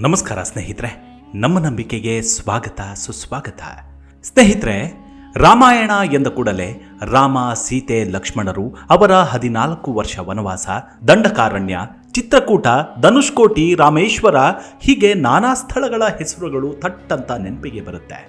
ನಮಸ್ಕಾರ ಸ್ನೇಹಿತರೆ, ನಮ್ಮ ನಂಬಿಕೆಗೆ ಸ್ವಾಗತ, ಸುಸ್ವಾಗತ. ಸ್ನೇಹಿತರೆ, ರಾಮಾಯಣ ಎಂದ ಕೂಡಲೇ ರಾಮ, ಸೀತೆ, ಲಕ್ಷ್ಮಣರು ಅವರ ಹದಿನಾಲ್ಕು ವರ್ಷ ವನವಾಸ, ದಂಡಕಾರಣ್ಯ, ಚಿತ್ರಕೂಟ, ಧನುಷ್ಕೋಟಿ, ರಾಮೇಶ್ವರ ಹೀಗೆ ನಾನಾ ಸ್ಥಳಗಳ ಹೆಸರುಗಳು ತಟ್ಟಂತ ನೆನಪಿಗೆ ಬರುತ್ತೆ.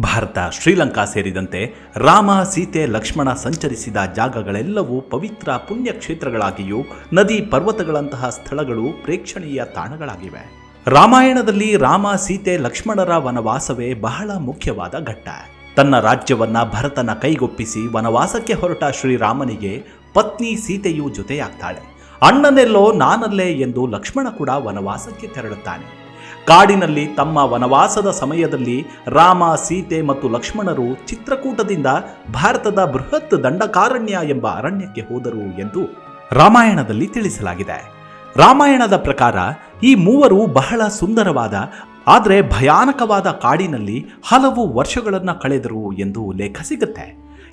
ಭಾರತ, ಶ್ರೀಲಂಕಾ ಸೇರಿದಂತೆ ರಾಮ, ಸೀತೆ, ಲಕ್ಷ್ಮಣ ಸಂಚರಿಸಿದ ಜಾಗಗಳೆಲ್ಲವೂ ಪವಿತ್ರ ಪುಣ್ಯ ಕ್ಷೇತ್ರಗಳಾಗಿಯೂ ನದಿ ಪರ್ವತಗಳಂತಹ ಸ್ಥಳಗಳು ಪ್ರೇಕ್ಷಣೀಯ ತಾಣಗಳಾಗಿವೆ. ರಾಮಾಯಣದಲ್ಲಿ ರಾಮ, ಸೀತೆ, ಲಕ್ಷ್ಮಣರ ವನವಾಸವೇ ಬಹಳ ಮುಖ್ಯವಾದ ಘಟ್ಟ. ತನ್ನ ರಾಜ್ಯವನ್ನ ಭರತನ ಕೈಗೊಪ್ಪಿಸಿ ವನವಾಸಕ್ಕೆ ಹೊರಟ ಶ್ರೀರಾಮನಿಗೆ ಪತ್ನಿ ಸೀತೆಯು ಜೊತೆಯಾಗ್ತಾಳೆ. ಅಣ್ಣನೆಲ್ಲೋ ನಾನಲ್ಲೇ ಎಂದು ಲಕ್ಷ್ಮಣ ಕೂಡ ವನವಾಸಕ್ಕೆ ತೆರಳುತ್ತಾನೆ. ಕಾಡಿನಲ್ಲಿ ತಮ್ಮ ವನವಾಸದ ಸಮಯದಲ್ಲಿ ರಾಮ, ಸೀತೆ ಮತ್ತು ಲಕ್ಷ್ಮಣರು ಚಿತ್ರಕೂಟದಿಂದ ಭಾರತದ ಬೃಹತ್ ದಂಡಕಾರಣ್ಯ ಎಂಬ ಅರಣ್ಯಕ್ಕೆ ಹೋದರು ಎಂದು ರಾಮಾಯಣದಲ್ಲಿ ತಿಳಿಸಲಾಗಿದೆ. ರಾಮಾಯಣದ ಪ್ರಕಾರ ಈ ಮೂವರು ಬಹಳ ಸುಂದರವಾದ, ಆದರೆ ಭಯಾನಕವಾದ ಕಾಡಿನಲ್ಲಿ ಹಲವು ವರ್ಷಗಳನ್ನು ಕಳೆದರು ಎಂದು ಲೇಖ ಸಿಗುತ್ತೆ.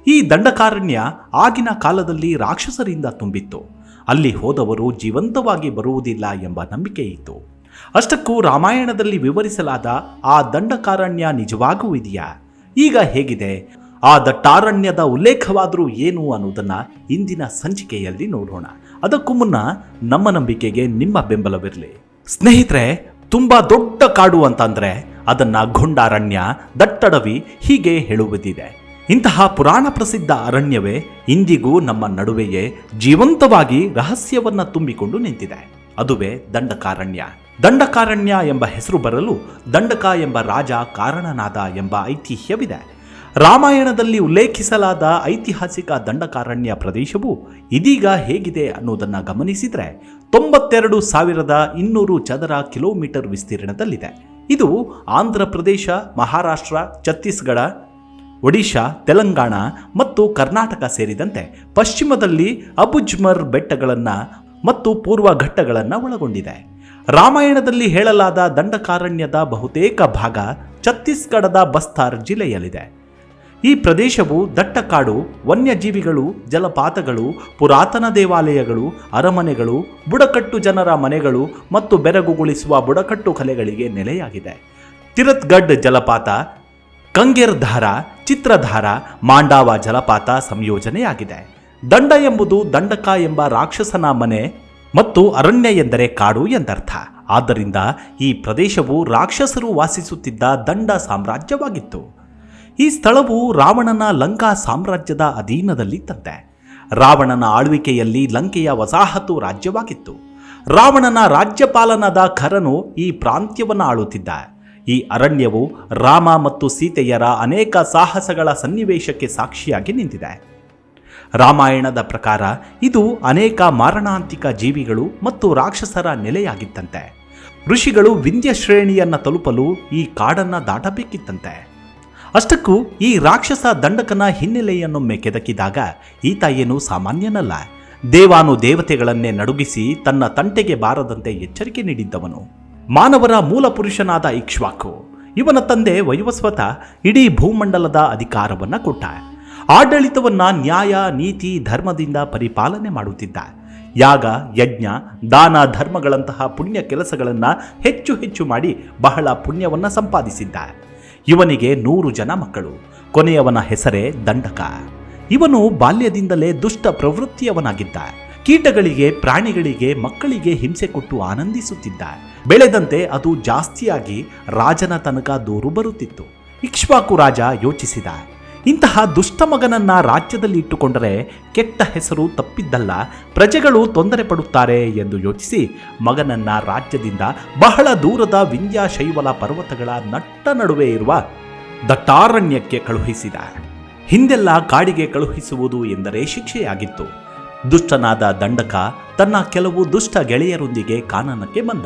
ಈ ದಂಡಕಾರಣ್ಯ ಆಗಿನ ಕಾಲದಲ್ಲಿ ರಾಕ್ಷಸರಿಂದ ತುಂಬಿತ್ತು. ಅಲ್ಲಿ ಹೋದವರು ಜೀವಂತವಾಗಿ ಬರುವುದಿಲ್ಲ ಎಂಬ ನಂಬಿಕೆ ಇತ್ತು. ಅಷ್ಟಕ್ಕೂ ರಾಮಾಯಣದಲ್ಲಿ ವಿವರಿಸಲಾದ ಆ ದಂಡಕಾರಣ್ಯ ನಿಜವಾಗೂ ಇದೆಯಾ? ಈಗ ಹೇಗಿದೆ? ಆ ದಟ್ಟಾರಣ್ಯದ ಉಲ್ಲೇಖವಾದರೂ ಏನು ಅನ್ನೋದನ್ನು ಇಂದಿನ ಸಂಚಿಕೆಯಲ್ಲಿ ನೋಡೋಣ. ಅದಕ್ಕೂ ಮುನ್ನ ನಮ್ಮ ನಂಬಿಕೆಗೆ ನಿಮ್ಮ ಬೆಂಬಲವಿರಲಿ. ಸ್ನೇಹಿತರೆ, ತುಂಬಾ ದೊಡ್ಡ ಕಾಡು ಅಂತಂದ್ರೆ ಅದನ್ನ ಗೊಂಡಾರಣ್ಯ, ದಟ್ಟಡವಿ ಹೀಗೆ ಹೇಳುವುದಿದೆ. ಇಂತಹ ಪುರಾಣ ಪ್ರಸಿದ್ಧ ಅರಣ್ಯವೇ ಇಂದಿಗೂ ನಮ್ಮ ನಡುವೆಯೇ ಜೀವಂತವಾಗಿ ರಹಸ್ಯವನ್ನ ತುಂಬಿಕೊಂಡು ನಿಂತಿದೆ. ಅದುವೇ ದಂಡಕಾರಣ್ಯ. ದಂಡಕಾರಣ್ಯ ಎಂಬ ಹೆಸರು ಬರಲು ದಂಡಕ ಎಂಬ ರಾಜ ಕಾರಣನಾದ ಎಂಬ ಐತಿಹ್ಯವಿದೆ. ರಾಮಾಯಣದಲ್ಲಿ ಉಲ್ಲೇಖಿಸಲಾದ ಐತಿಹಾಸಿಕ ದಂಡಕಾರಣ್ಯ ಪ್ರದೇಶವು ಇದೀಗ ಹೇಗಿದೆ ಅನ್ನೋದನ್ನು ಗಮನಿಸಿದರೆ ತೊಂಬತ್ತೆರಡು ಸಾವಿರದ ಇನ್ನೂರು ಚದರ ಕಿಲೋಮೀಟರ್ ವಿಸ್ತೀರ್ಣದಲ್ಲಿದೆ. ಇದು ಆಂಧ್ರ ಪ್ರದೇಶ, ಮಹಾರಾಷ್ಟ್ರ, ಛತ್ತೀಸ್ಗಢ, ಒಡಿಶಾ, ತೆಲಂಗಾಣ ಮತ್ತು ಕರ್ನಾಟಕ ಸೇರಿದಂತೆ ಪಶ್ಚಿಮದಲ್ಲಿ ಅಬುಜ್ಮರ್ ಬೆಟ್ಟಗಳನ್ನು ಮತ್ತು ಪೂರ್ವ ಘಟ್ಟಗಳನ್ನು ಒಳಗೊಂಡಿದೆ. ರಾಮಾಯಣದಲ್ಲಿ ಹೇಳಲಾದ ದಂಡಕಾರಣ್ಯದ ಬಹುತೇಕ ಭಾಗ ಛತ್ತೀಸ್ಗಢದ ಬಸ್ತಾರ್ ಜಿಲ್ಲೆಯಲ್ಲಿದೆ. ಈ ಪ್ರದೇಶವು ದಟ್ಟಕಾಡು ವನ್ಯಜೀವಿಗಳು, ಜಲಪಾತಗಳು, ಪುರಾತನ ದೇವಾಲಯಗಳು, ಅರಮನೆಗಳು, ಬುಡಕಟ್ಟು ಜನರ ಮನೆಗಳು ಮತ್ತು ಬೆರಗುಗೊಳಿಸುವ ಬುಡಕಟ್ಟು ಕಲೆಗಳಿಗೆ ನೆಲೆಯಾಗಿದೆ. ತಿರತ್ಗಡ್ ಜಲಪಾತ, ಕಂಗೆರ್ಧಾರ, ಚಿತ್ರಧಾರ, ಮಾಂಡಾವ ಜಲಪಾತ ಸಂಯೋಜನೆಯಾಗಿದೆ. ದಂಡ ಎಂಬುದು ದಂಡಕ ಎಂಬ ರಾಕ್ಷಸನ ಮನೆ ಮತ್ತು ಅರಣ್ಯ ಎಂದರೆ ಕಾಡು ಎಂದರ್ಥ. ಆದ್ದರಿಂದ ಈ ಪ್ರದೇಶವು ರಾಕ್ಷಸರು ವಾಸಿಸುತ್ತಿದ್ದ ದಂಡ ಸಾಮ್ರಾಜ್ಯವಾಗಿತ್ತು. ಈ ಸ್ಥಳವು ರಾವಣನ ಲಂಕಾ ಸಾಮ್ರಾಜ್ಯದ ಅಧೀನದಲ್ಲಿತ್ತಂತೆ ರಾವಣನ ಆಳ್ವಿಕೆಯಲ್ಲಿ ಲಂಕೆಯ ವಸಾಹತು ರಾಜ್ಯವಾಗಿತ್ತು. ರಾವಣನ ರಾಜ್ಯಪಾಲನಾದ ಖರನು ಈ ಪ್ರಾಂತ್ಯವನ್ನು ಆಳುತ್ತಿದ್ದ. ಈ ಅರಣ್ಯವು ರಾಮ ಮತ್ತು ಸೀತೆಯರ ಅನೇಕ ಸಾಹಸಗಳ ಸನ್ನಿವೇಶಕ್ಕೆ ಸಾಕ್ಷಿಯಾಗಿ ನಿಂತಿದೆ. ರಾಮಾಯಣದ ಪ್ರಕಾರ ಇದು ಅನೇಕ ಮಾರಣಾಂತಿಕ ಜೀವಿಗಳು ಮತ್ತು ರಾಕ್ಷಸರ ನೆಲೆಯಾಗಿತ್ತಂತೆ. ಋಷಿಗಳು ವಿಂಧ್ಯ ಶ್ರೇಣಿಯನ್ನು ತಲುಪಲು ಈ ಕಾಡನ್ನು ದಾಟಬೇಕಿತ್ತಂತೆ. ಅಷ್ಟಕ್ಕೂ ಈ ರಾಕ್ಷಸ ದಂಡಕನ ಹಿನ್ನೆಲೆಯನ್ನೊಮ್ಮೆ ಕೆದಕಿದಾಗ ಈತ ಏನು ಸಾಮಾನ್ಯನಲ್ಲ. ದೇವಾನು ದೇವತೆಗಳನ್ನೇ ನಡುಗಿಸಿ ತನ್ನ ತಂಟೆಗೆ ಬಾರದಂತೆ ಎಚ್ಚರಿಕೆ ನೀಡಿದ್ದವನು. ಮಾನವರ ಮೂಲ ಪುರುಷನಾದ ಇಕ್ಷ್ವಾಕು, ಇವನ ತಂದೆ ವೈವಸ್ವತ, ಇಡೀ ಭೂಮಂಡಲದ ಅಧಿಕಾರವನ್ನ ಕೊಟ್ಟ. ಆಡಳಿತವನ್ನ ನ್ಯಾಯ, ನೀತಿ, ಧರ್ಮದಿಂದ ಪರಿಪಾಲನೆ ಮಾಡುತ್ತಿದ್ದ. ಯಾಗ, ಯಜ್ಞ, ದಾನ ಧರ್ಮಗಳಂತಹ ಪುಣ್ಯ ಕೆಲಸಗಳನ್ನ ಹೆಚ್ಚು ಹೆಚ್ಚು ಮಾಡಿ ಬಹಳ ಪುಣ್ಯವನ್ನ ಸಂಪಾದಿಸಿದ್ದ. ಇವನಿಗೆ ನೂರು ಜನ ಮಕ್ಕಳು. ಕೊನೆಯವನ ಹೆಸರೇ ದಂಡಕ. ಇವನು ಬಾಲ್ಯದಿಂದಲೇ ದುಷ್ಟ ಪ್ರವೃತ್ತಿಯವನಾಗಿದ್ದ. ಕೀಟಗಳಿಗೆ, ಪ್ರಾಣಿಗಳಿಗೆ, ಮಕ್ಕಳಿಗೆ ಹಿಂಸೆ ಕೊಟ್ಟು ಆನಂದಿಸುತ್ತಿದ್ದ. ಬೆಳೆದಂತೆ ಅದು ಜಾಸ್ತಿಯಾಗಿ ರಾಜನ ತನಕ ದೂರು ಬರುತ್ತಿತ್ತು. ಇಕ್ಷ್ವಾಕು ರಾಜ ಯೋಚಿಸಿದ. ಇಂತಹ ದುಷ್ಟ ಮಗನನ್ನ ರಾಜ್ಯದಲ್ಲಿ ಇಟ್ಟುಕೊಂಡರೆ ಕೆಟ್ಟ ಹೆಸರು ತಪ್ಪಿದ್ದಲ್ಲ, ಪ್ರಜೆಗಳು ತೊಂದರೆ ಪಡುತ್ತಾರೆ ಎಂದು ಯೋಚಿಸಿ ಮಗನನ್ನ ರಾಜ್ಯದಿಂದ ಬಹಳ ದೂರದ ವಿಂಧ್ಯ ಶೈವಲ ಪರ್ವತಗಳ ನಟ್ಟ ನಡುವೆ ಇರುವ ದಟ್ಟಾರಣ್ಯಕ್ಕೆ ಕಳುಹಿಸಿದ. ಹಿಂದೆಲ್ಲ ಕಾಡಿಗೆ ಕಳುಹಿಸುವುದು ಎಂದರೆ ಶಿಕ್ಷೆಯಾಗಿತ್ತು. ದುಷ್ಟನಾದ ದಂಡಕ ತನ್ನ ಕೆಲವು ದುಷ್ಟ ಗೆಳೆಯರೊಂದಿಗೆ ಕಾನನಕ್ಕೆ ಬಂದ.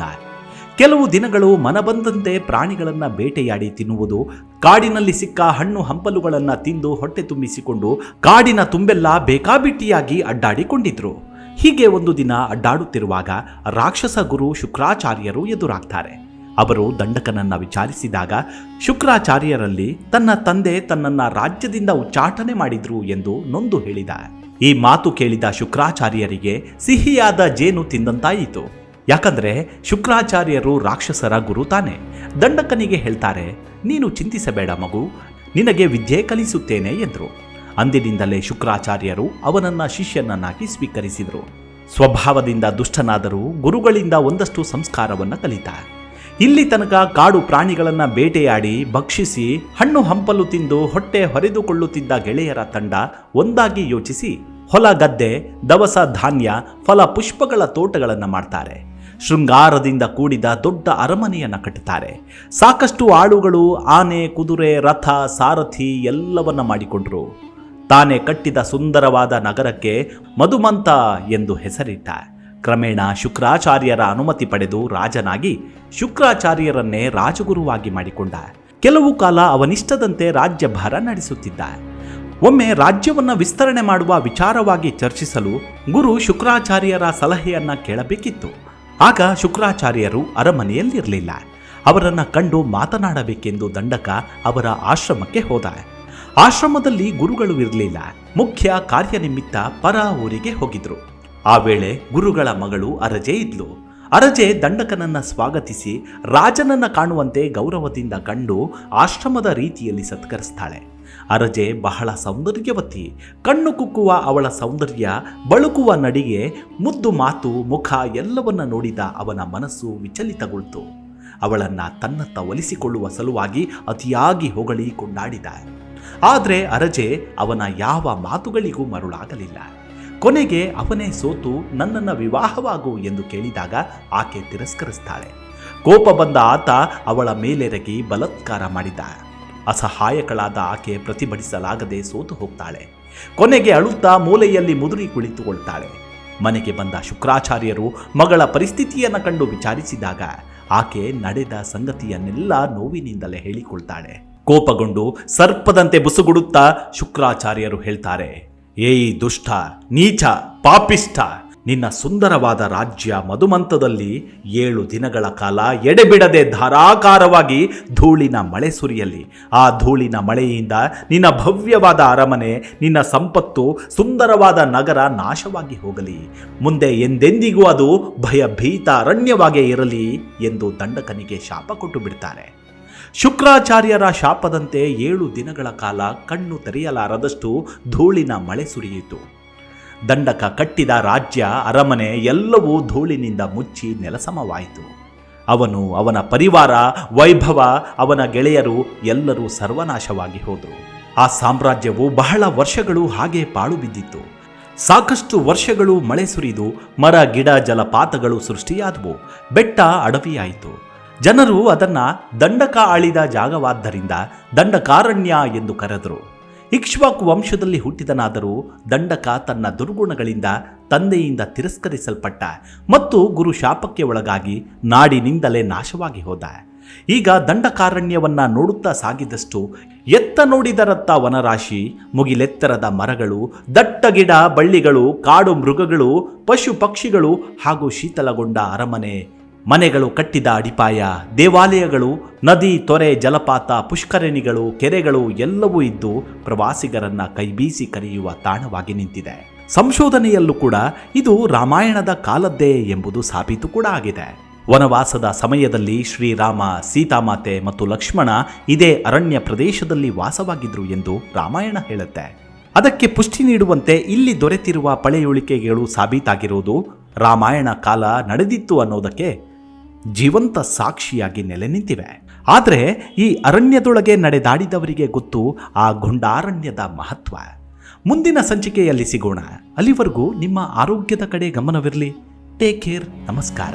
ಕೆಲವು ದಿನಗಳು ಮನಬಂದಂತೆ ಪ್ರಾಣಿಗಳನ್ನು ಬೇಟೆಯಾಡಿ ತಿನ್ನುವುದು, ಕಾಡಿನಲ್ಲಿ ಸಿಕ್ಕ ಹಣ್ಣು ಹಂಪಲುಗಳನ್ನು ತಿಂದು ಹೊಟ್ಟೆ ತುಂಬಿಸಿಕೊಂಡು ಕಾಡಿನ ತುಂಬೆಲ್ಲ ಬೇಕಾಬಿಟ್ಟಿಯಾಗಿ ಅಡ್ಡಾಡಿಕೊಂಡಿದ್ರು. ಹೀಗೆ ಒಂದು ದಿನ ಅಡ್ಡಾಡುತ್ತಿರುವಾಗ ರಾಕ್ಷಸ ಗುರು ಶುಕ್ರಾಚಾರ್ಯರು ಎದುರಾಗ್ತಾರೆ. ಅವರು ದಂಡಕನನ್ನ ವಿಚಾರಿಸಿದಾಗ, ಶುಕ್ರಾಚಾರ್ಯರಲ್ಲಿ ತನ್ನ ತಂದೆ ತನ್ನನ್ನ ರಾಜ್ಯದಿಂದ ಉಚ್ಚಾಟನೆ ಮಾಡಿದ್ರು ಎಂದು ನೊಂದು ಹೇಳಿದ. ಈ ಮಾತು ಕೇಳಿದ ಶುಕ್ರಾಚಾರ್ಯರಿಗೆ ಸಿಹಿಯಾದ ಜೇನು ತಿಂದಂತಾಯಿತು. ಯಾಕಂದ್ರೆ ಶುಕ್ರಾಚಾರ್ಯರು ರಾಕ್ಷಸರ ಗುರು ತಾನೆ. ದಂಡಕನಿಗೆ ಹೇಳ್ತಾರೆ, ನೀನು ಚಿಂತಿಸಬೇಡ ಮಗು, ನಿನಗೆ ವಿದ್ಯೆ ಕಲಿಸುತ್ತೇನೆ ಎಂದರು. ಅಂದಿನಿಂದಲೇ ಶುಕ್ರಾಚಾರ್ಯರು ಅವನನ್ನ ಶಿಷ್ಯನನ್ನಾಗಿ ಸ್ವೀಕರಿಸಿದರು. ಸ್ವಭಾವದಿಂದ ದುಷ್ಟನಾದರೂ ಗುರುಗಳಿಂದ ಒಂದಷ್ಟು ಸಂಸ್ಕಾರವನ್ನ ಕಲಿತ ಇಲ್ಲಿ ತನಕ ಕಾಡು ಪ್ರಾಣಿಗಳನ್ನ ಬೇಟೆಯಾಡಿ ಭಕ್ಷಿಸಿ, ಹಣ್ಣು ಹಂಪಲು ತಿಂದು ಹೊಟ್ಟೆ ಹೊರೆದುಕೊಳ್ಳುತ್ತಿದ್ದ ಗೆಳೆಯರ ತಂಡ ಒಂದಾಗಿ ಯೋಚಿಸಿ, ಹೊಲ ಗದ್ದೆ, ದವಸ ಧಾನ್ಯ, ಫಲ ಪುಷ್ಪಗಳ ತೋಟಗಳನ್ನು ಮಾಡ್ತಾರೆ. ಶೃಂಗಾರದಿಂದ ಕೂಡಿದ ದೊಡ್ಡ ಅರಮನೆಯನ್ನು ಕಟ್ಟುತ್ತಾರೆ ಸಾಕಷ್ಟು ಆಳುಗಳು, ಆನೆ, ಕುದುರೆ, ರಥ, ಸಾರಥಿ ಎಲ್ಲವನ್ನ ಮಾಡಿಕೊಂಡ್ರು. ತಾನೇ ಕಟ್ಟಿದ ಸುಂದರವಾದ ನಗರಕ್ಕೆ ಮಧುಮಂತ ಎಂದು ಹೆಸರಿಟ್ಟ. ಕ್ರಮೇಣ ಶುಕ್ರಾಚಾರ್ಯರ ಅನುಮತಿ ಪಡೆದು ರಾಜನಾಗಿ ಶುಕ್ರಾಚಾರ್ಯರನ್ನೇ ರಾಜಗುರುವಾಗಿ ಮಾಡಿಕೊಂಡ. ಕೆಲವು ಕಾಲ ಅವನಿಷ್ಟದಂತೆ ರಾಜ್ಯಭಾರ ನಡೆಸುತ್ತಿದ್ದ. ಒಮ್ಮೆ ರಾಜ್ಯವನ್ನ ವಿಸ್ತರಣೆ ಮಾಡುವ ವಿಚಾರವಾಗಿ ಚರ್ಚಿಸಲು ಗುರು ಶುಕ್ರಾಚಾರ್ಯರ ಸಲಹೆಯನ್ನ ಕೇಳಬೇಕಿತ್ತು. ಆಗ ಶುಕ್ರಾಚಾರ್ಯರು ಅರಮನೆಯಲ್ಲಿರಲಿಲ್ಲ. ಅವರನ್ನು ಕಂಡು ಮಾತನಾಡಬೇಕೆಂದು ದಂಡಕ ಅವರ ಆಶ್ರಮಕ್ಕೆ ಹೋದ. ಆಶ್ರಮದಲ್ಲಿ ಗುರುಗಳು ಇರಲಿಲ್ಲ. ಮುಖ್ಯ ಕಾರ್ಯನಿಮಿತ್ತ ಪರ ಊರಿಗೆ ಹೋಗಿದ್ರು. ಆ ವೇಳೆ ಗುರುಗಳ ಮಗಳು ಅರಜೆ ಇದ್ಲು. ಅರಜೆ ದಂಡಕನನ್ನ ಸ್ವಾಗತಿಸಿ ರಾಜನನ್ನ ಕಾಣುವಂತೆ ಗೌರವದಿಂದ ಕಂಡು ಆಶ್ರಮದ ರೀತಿಯಲ್ಲಿ ಸತ್ಕರಿಸ್ತಾಳೆ. ಅರಜೆ ಬಹಳ ಸೌಂದರ್ಯವತಿ. ಕಣ್ಣು ಕುಕ್ಕುವ ಅವಳ ಸೌಂದರ್ಯ, ಬಳುಕುವ ನಡಿಗೆ, ಮುದ್ದು ಮಾತು, ಮುಖ ಎಲ್ಲವನ್ನ ನೋಡಿದ ಅವನ ಮನಸ್ಸು ವಿಚಲಿತಗೊಳ್ತು. ಅವಳನ್ನ ತನ್ನತ್ತ ಒಲಿಸಿಕೊಳ್ಳುವ ಸಲುವಾಗಿ ಅತಿಯಾಗಿ ಹೊಗಳಿ ಕೊಂಡಾಡಿದ. ಆದರೆ ಅರಜೆ ಅವನ ಯಾವ ಮಾತುಗಳಿಗೂ ಮರುಳಾಗಲಿಲ್ಲ. ಕೊನೆಗೆ ಅವನೇ ಸೋತು ನನ್ನನ್ನು ವಿವಾಹವಾಗು ಎಂದು ಕೇಳಿದಾಗ ಆಕೆ ತಿರಸ್ಕರಿಸ್ತಾಳೆ. ಕೋಪ ಬಂದ ಆತ ಅವಳ ಮೇಲೆರಗಿ ಬಲತ್ಕಾರ ಮಾಡಿದ. ಅಸಹಾಯಕಳಾದ ಆಕೆ ಪ್ರತಿಭಟಿಸಲಾಗದೆ ಸೋತು ಹೋಗ್ತಾಳೆ. ಕೊನೆಗೆ ಅಳುತ್ತಾ ಮೂಲೆಯಲ್ಲಿ ಮುದುರಿ ಕುಳಿತುಕೊಳ್ತಾಳೆ. ಮನೆಗೆ ಬಂದ ಶುಕ್ರಾಚಾರ್ಯರು ಮಗಳ ಪರಿಸ್ಥಿತಿಯನ್ನು ಕಂಡು ವಿಚಾರಿಸಿದಾಗ ಆಕೆ ನಡೆದ ಸಂಗತಿಯನ್ನೆಲ್ಲ ನೋವಿನಿಂದಲೇ ಹೇಳಿಕೊಳ್ತಾಳೆ. ಕೋಪಗೊಂಡು ಸರ್ಪದಂತೆ ಬುಸುಗುಡುತ್ತಾ ಶುಕ್ರಾಚಾರ್ಯರು ಹೇಳ್ತಾರೆ, ಏಯ್ ದುಷ್ಟ, ನೀಚ, ಪಾಪಿಷ್ಠ ನಿನ್ನ ಸುಂದರವಾದ ರಾಜ್ಯ ಮಧುಮಂತದಲ್ಲಿ ಏಳು ದಿನಗಳ ಕಾಲ ಎಡೆಬಿಡದೆ ಧಾರಾಕಾರವಾಗಿ ಧೂಳಿನ ಮಳೆ ಸುರಿಯಲಿ. ಆ ಧೂಳಿನ ಮಳೆಯಿಂದ ನಿನ್ನ ಭವ್ಯವಾದ ಅರಮನೆ, ನಿನ್ನ ಸಂಪತ್ತು, ಸುಂದರವಾದ ನಗರ ನಾಶವಾಗಿ ಹೋಗಲಿ. ಮುಂದೆ ಎಂದೆಂದಿಗೂ ಅದು ಭಯಭೀತ ಅರಣ್ಯವಾಗೇ ಇರಲಿ ಎಂದು ದಂಡಕನಿಗೆ ಶಾಪ ಕೊಟ್ಟು ಬಿಡ್ತಾರೆ. ಶುಕ್ರಾಚಾರ್ಯರ ಶಾಪದಂತೆ ಏಳು ದಿನಗಳ ಕಾಲ ಕಣ್ಣು ತೆರೆಯಲಾರದಷ್ಟು ಧೂಳಿನ ಮಳೆ ಸುರಿಯಿತು. ದಂಡಕ ಕಟ್ಟಿದ ರಾಜ್ಯ, ಅರಮನೆ ಎಲ್ಲವೂ ಧೂಳಿನಿಂದ ಮುಚ್ಚಿ ನೆಲಸಮವಾಯಿತು. ಅವನು ಅವನ ಪರಿವಾರ, ವೈಭವ, ಅವನ ಗೆಳೆಯರು ಎಲ್ಲರೂ ಸರ್ವನಾಶವಾಗಿ ಹೋದರು. ಆ ಸಾಮ್ರಾಜ್ಯವು ಬಹಳ ವರ್ಷಗಳು ಹಾಗೆ ಪಾಳು ಬಿದ್ದಿತ್ತು ಸಾಕಷ್ಟು ವರ್ಷಗಳು ಮಳೆ ಸುರಿದು, ಮರ, ಗಿಡ, ಜಲಪಾತಗಳು ಸೃಷ್ಟಿಯಾದವು. ಬೆಟ್ಟ ಅಡವಿಯಾಯಿತು. ಜನರು ಅದನ್ನ ದಂಡಕ ಆಳಿದ ಜಾಗವಾದ್ದರಿಂದ ದಂಡಕಾರಣ್ಯ ಎಂದು ಕರೆದರು. ಇಕ್ಷ್ವಾಕು ವಂಶದಲ್ಲಿ ಹುಟ್ಟಿದನಾದರೂ ದಂಡಕ ತನ್ನ ದುರ್ಗುಣಗಳಿಂದ ತಂದೆಯಿಂದ ತಿರಸ್ಕರಿಸಲ್ಪಟ್ಟ ಮತ್ತು ಗುರು ಶಾಪಕ್ಕೆ ಒಳಗಾಗಿ ನಾಡಿನಿಂದಲೇ ನಾಶವಾಗಿ ಹೋದ. ಈಗ ದಂಡಕಾರಣ್ಯವನ್ನ ನೋಡುತ್ತಾ ಸಾಗಿದಷ್ಟು ಎತ್ತ ನೋಡಿದರತ್ತ ವನರಾಶಿ, ಮುಗಿಲೆತ್ತರದ ಮರಗಳು, ದಟ್ಟ ಗಿಡ, ಬಳ್ಳಿಗಳು, ಕಾಡು ಮೃಗಗಳು, ಪಶು ಪಕ್ಷಿಗಳು ಹಾಗೂ ಶೀತಲಗೊಂಡ ಅರಮನೆ ಮನೆಗಳು ಕಟ್ಟಿದ ಅಡಿಪಾಯ, ದೇವಾಲಯಗಳು, ನದಿ, ತೊರೆ, ಜಲಪಾತ, ಪುಷ್ಕರಣಿಗಳು, ಕೆರೆಗಳು ಎಲ್ಲವೂ ಇದ್ದು ಪ್ರವಾಸಿಗರನ್ನ ಕೈಬೀಸಿ ಕರೆಯುವ ತಾಣವಾಗಿ ನಿಂತಿದೆ. ಸಂಶೋಧನೆಯಲ್ಲೂ ಕೂಡ ಇದು ರಾಮಾಯಣದ ಕಾಲದ್ದೇ ಎಂಬುದು ಸಾಬೀತು ಕೂಡ ಆಗಿದೆ. ವನವಾಸದ ಸಮಯದಲ್ಲಿ ಶ್ರೀರಾಮ, ಸೀತಾಮಾತೆ ಮತ್ತು ಲಕ್ಷ್ಮಣ ಇದೇ ಅರಣ್ಯ ಪ್ರದೇಶದಲ್ಲಿ ವಾಸವಾಗಿದ್ರು ಎಂದು ರಾಮಾಯಣ ಹೇಳುತ್ತೆ. ಅದಕ್ಕೆ ಪುಷ್ಟಿ ನೀಡುವಂತೆ ಇಲ್ಲಿ ದೊರೆತಿರುವ ಪಳೆಯುಳಿಕೆಗಳು ಸಾಬೀತಾಗಿರುವುದು ರಾಮಾಯಣ ಕಾಲ ನಡೆದಿತ್ತು ಅನ್ನೋದಕ್ಕೆ ಜೀವಂತ ಸಾಕ್ಷಿಯಾಗಿ ನೆಲೆ ನಿಂತಿವೆ. ಆದರೆ ಈ ಅರಣ್ಯದೊಳಗೆ ನಡೆದಾಡಿದವರಿಗೆ ಗೊತ್ತು ಆ ಗುಂಡಾರಣ್ಯದ ಮಹತ್ವ. ಮುಂದಿನ ಸಂಚಿಕೆಯಲ್ಲಿ ಸಿಗೋಣ. ಅಲ್ಲಿವರೆಗೂ ನಿಮ್ಮ ಆರೋಗ್ಯದ ಕಡೆ ಗಮನವಿರಲಿ. ಟೇಕ್ ಕೇರ್ ನಮಸ್ಕಾರ.